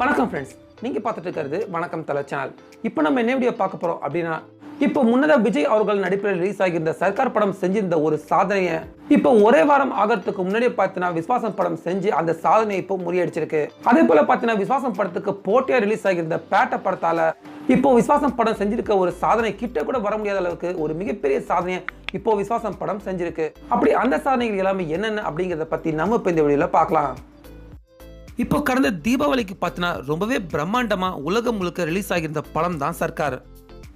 வணக்கம் ஃப்ரெண்ட்ஸ் நீங்கள் பார்த்துட்டு இருக்கிறது வணக்கம் தலை சேனல் இப்போ நம்ம என்ன வீடியோ பார்க்க போகிறோம் அப்படின்னா இப்போ முன்னதாக விஜய் அவர்கள் நடிப்பில் ரிலீஸ் ஆகியிருந்த சர்க்கார் படம் செஞ்சிருந்த ஒரு சாதனையை இப்போ ஒரே வாரம் ஆகிறதுக்கு முன்னாடியே பார்த்தீங்கன்னா விஸ்வாசம் படம் செஞ்சு அந்த சாதனையை இப்போ முறியடிச்சிருக்கு. அதே போல பார்த்தீங்கன்னா விஸ்வாசம் படத்துக்கு போட்டியாக ரிலீஸ் ஆகியிருந்த பேட்ட படத்தால இப்போ விஸ்வாசம் படம் செஞ்சிருக்க ஒரு சாதனை கிட்ட கூட வர முடியாத அளவுக்கு ஒரு மிகப்பெரிய சாதனையை இப்போ விஸ்வாசம் படம் செஞ்சிருக்கு. அப்படி அந்த சாதனைகள் எல்லாமே என்னென்ன அப்படிங்கிறத பத்தி நம்ம இப்போ இந்த வீடியோல பார்க்கலாம். இப்போ கடந்த தீபாவளிக்கு பார்த்தீங்கன்னா ரொம்பவே பிரம்மாண்டமாக உலகம் முழுக்க ரிலீஸ் ஆகியிருந்த படம் தான் சர்க்கார்.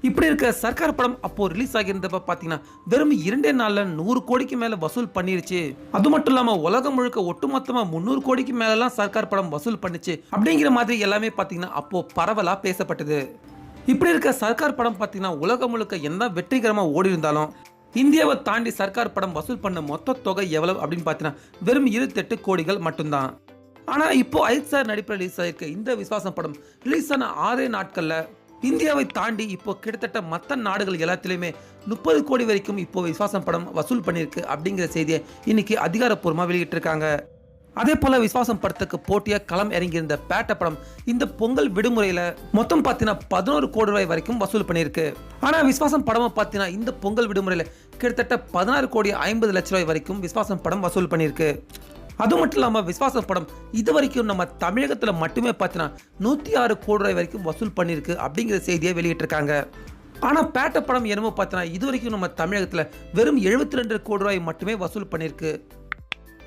இப்படி இருக்க சர்க்கார் படம் அப்போ ரிலீஸ் ஆகியிருந்தப்ப பார்த்தீங்கன்னா வெறும் இரண்டே நாளில் நூறு கோடிக்கு மேலே வசூல் பண்ணிருச்சு. அது மட்டும் இல்லாமல் உலகம் முழுக்க ஒட்டுமொத்தமாக முந்நூறு கோடிக்கு மேலெலாம் சர்க்கார் படம் வசூல் பண்ணுச்சு. அப்படிங்கிற மாதிரி எல்லாமே பார்த்தீங்கன்னா அப்போ பரவலாக பேசப்பட்டது. இப்படி இருக்க சர்க்கார் படம் பார்த்தீங்கன்னா உலகம் முழுக்க என்ன வெற்றிகரமாக ஓடி இருந்தாலும் இந்தியாவை தாண்டி சர்க்கார் படம் வசூல் பண்ண மொத்த தொகை எவ்வளவு அப்படின்னு பார்த்தீங்கன்னா வெறும் இருபத்தெட்டு கோடிகள் மட்டும்தான். ஆனால் இப்போ அஜித் சார் நடிப்பில் ரிலீஸ் ஆயிருக்க இந்த விஸ்வாசம் படம் ரிலீஸ் ஆன ஆறே நாட்களில் இந்தியாவை தாண்டி இப்போ கிட்டத்தட்ட மற்ற நாடுகள் எல்லாத்துலேயுமே முப்பது கோடி வரைக்கும் இப்போ விஸ்வாசம் படம் வசூல் பண்ணியிருக்கு அப்படிங்கிற செய்தியை இன்னைக்கு அதிகாரப்பூர்வமாக வெளியிட்டிருக்காங்க. அதே போல விஸ்வாசம் படத்துக்கு போட்டியாக களம் இறங்கியிருந்த பேட்ட படம் இந்த பொங்கல் விடுமுறையில் மொத்தம் பார்த்தீங்கன்னா பதினோரு கோடி ரூபாய் வரைக்கும் வசூல் பண்ணியிருக்கு. ஆனால் விஸ்வாசம் படமாக பார்த்தீங்கன்னா இந்த பொங்கல் விடுமுறையில் கிட்டத்தட்ட பதினாறு கோடி ஐம்பது லட்ச ரூபாய் வரைக்கும் விசுவாசம் படம் வசூல் பண்ணியிருக்கு. அது மட்டும் இல்லாமல் விஸ்வாசம் படம் இது வரைக்கும் நம்ம தமிழகத்தில் மட்டுமே பார்த்தீங்கன்னா நூற்றி ஆறு கோடி ரூபாய் வரைக்கும் வசூல் பண்ணியிருக்கு அப்படிங்கிற செய்தியை வெளியிட்டிருக்காங்க. ஆனால் பேட்ட படம் என்னமோ பார்த்தீங்கன்னா இது வரைக்கும் நம்ம தமிழகத்தில் வெறும் எழுபத்தி ரெண்டு கோடி ரூபாய் மட்டுமே வசூல் பண்ணியிருக்கு.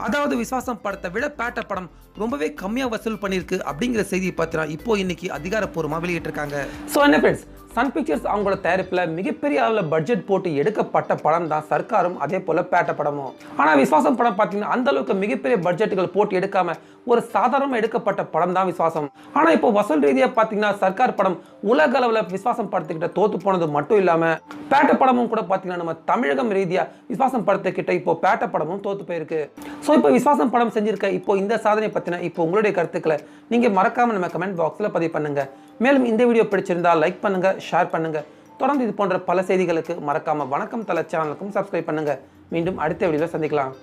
அதாவது விஸ்வாசம் படத்தை விட பேட்ட படம் ரொம்பவே கம்மியாக வசூல் பண்ணியிருக்கு அப்படிங்கிற செய்தியை பார்த்தீங்கன்னா இப்போ இன்னைக்கு அதிகாரப்பூர்வமாக வெளியிட்டிருக்காங்க. ஸோ என்ன ஃப்ரெண்ட்ஸ் சன் பிக்சர்ஸ் அவங்களோட தயாரிப்பில் மிகப்பெரிய அளவில் பட்ஜெட் போட்டு எடுக்கப்பட்ட படம் தான் சர்க்காரும் அதே போல் பேட்ட படமும். ஆனால் விஸ்வாசம் படம் பார்த்தீங்கன்னா அந்த அளவுக்கு மிகப்பெரிய பட்ஜெட்டுகள் போட்டு எடுக்காம ஒரு சாதாரணமாக எடுக்கப்பட்ட படம் தான் விஸ்வாசம் ஆனால் இப்போ வசூல் ரீதியாக பார்த்தீங்கன்னா சர்க்கார் படம் உலக அளவில் விஸ்வாசம் படத்துக்கிட்ட தோத்து போனது மட்டும் இல்லாமல் பேட்ட படமும் கூட பார்த்தீங்கன்னா நம்ம தமிழகம் ரீதியாக விஸ்வாசம் படத்துக்கிட்ட இப்போ பேட்ட படமும் தோத்து போயிருக்கு. ஸோ இப்போ விஸ்வாசம் படம் செஞ்சிருக்க இப்போ இந்த சாதனை பற்றின இப்போ உங்களுடைய கருத்துக்களை நீங்கள் மறக்காமல் நம்ம கமெண்ட் பாக்ஸில் பதிவு பண்ணுங்கள் மேலும் இந்த வீடியோ பிடிச்சிருந்தா லைக் பண்ணுங்கள் ஷேர் பண்ணுங்க. தொடர்ந்து இது போன்ற பல செய்திகளுக்கு மறக்காம வணக்கம் தலை சேனலுக்கும் சப்ஸ்கிரைப் பண்ணுங்க. மீண்டும் அடுத்த வீடியோவில் சந்திக்கலாம்.